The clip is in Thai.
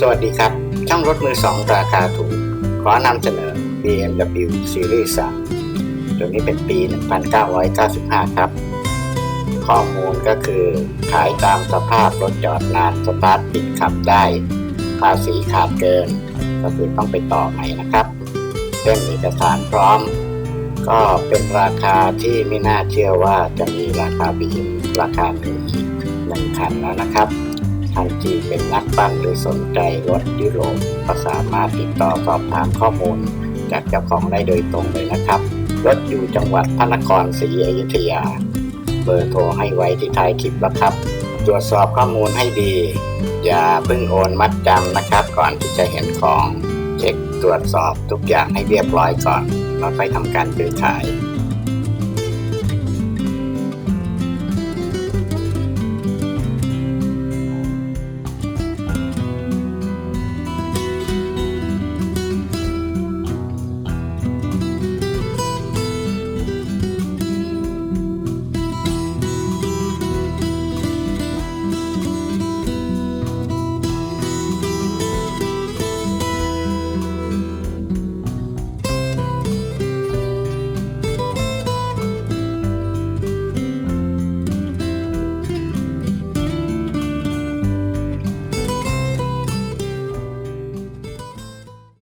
สวัสดีครับ ช่างรถมือสองราคาถูก ขอนำเสนอ BMW Series 3ตัวนี้เป็นปี 1995 ครับ ข้อมูลก็คือ ขายตามสภาพรถจอดนานสตาร์ทติดขับได้ภาษีขาดเกิน ก็คือต้องไปต่อใหม่นะครับเป็นเอกสารพร้อม ก็เป็นราคาที่ไม่น่าเชื่อว่าจะมีราคาบีมราคาหนึ่งอีกหนึ่งคันแล้วนะครับ ท่านที่เป็นนักปั้นหรือสนใจรถยุโรปก็สามารถติดต่อสอบถามข้อมูล จากเจ้าของได้โดยตรงเลยนะครับ รถอยู่จังหวัดพระนครศรีอยุธยา เบอร์โทรให้ไว้ที่ท้ายคลิปแล้วครับ ตรวจสอบข้อมูลให้ดี อย่าเพิ่งโอนมัดจำนะครับ ก่อนที่จะเห็นของ เช็คตรวจสอบทุกอย่างให้เรียบร้อยก่อนเราค่อยทำการซื้อขาย